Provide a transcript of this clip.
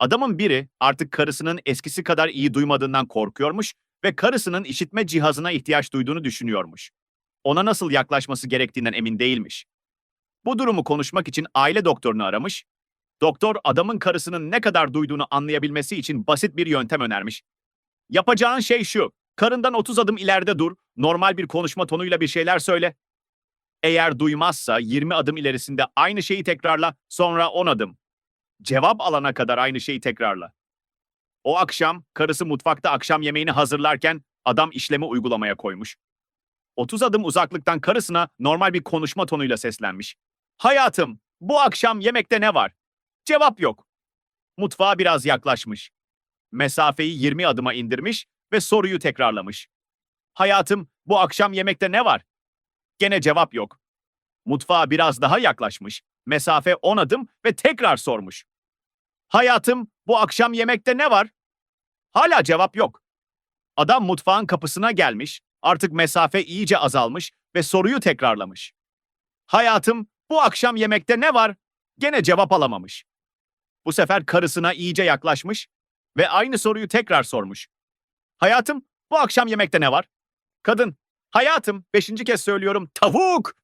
Adamın biri artık karısının eskisi kadar iyi duymadığından korkuyormuş ve karısının işitme cihazına ihtiyaç duyduğunu düşünüyormuş. Ona nasıl yaklaşması gerektiğinden emin değilmiş. Bu durumu konuşmak için aile doktorunu aramış. Doktor adamın karısının ne kadar duyduğunu anlayabilmesi için basit bir yöntem önermiş. Yapacağın şey şu. Karından 30 adım ileride dur, normal bir konuşma tonuyla bir şeyler söyle. Eğer duymazsa 20 adım ilerisinde aynı şeyi tekrarla, sonra 10 adım. Cevap alana kadar aynı şeyi tekrarla. O akşam karısı mutfakta akşam yemeğini hazırlarken adam işlemi uygulamaya koymuş. 30 adım uzaklıktan karısına normal bir konuşma tonuyla seslenmiş. Hayatım, bu akşam yemekte ne var? Cevap yok. Mutfağa biraz yaklaşmış. Mesafeyi 20 adıma indirmiş ve soruyu tekrarlamış. Hayatım, bu akşam yemekte ne var? Gene cevap yok. Mutfağa biraz daha yaklaşmış. Mesafe 10 adım ve tekrar sormuş. Hayatım, bu akşam yemekte ne var? Hala cevap yok. Adam mutfağın kapısına gelmiş, artık mesafe iyice azalmış ve soruyu tekrarlamış. Hayatım, bu akşam yemekte ne var? Gene cevap alamamış. Bu sefer karısına iyice yaklaşmış ve aynı soruyu tekrar sormuş. Hayatım, bu akşam yemekte ne var? Kadın, hayatım, beşinci kez söylüyorum, tavuk!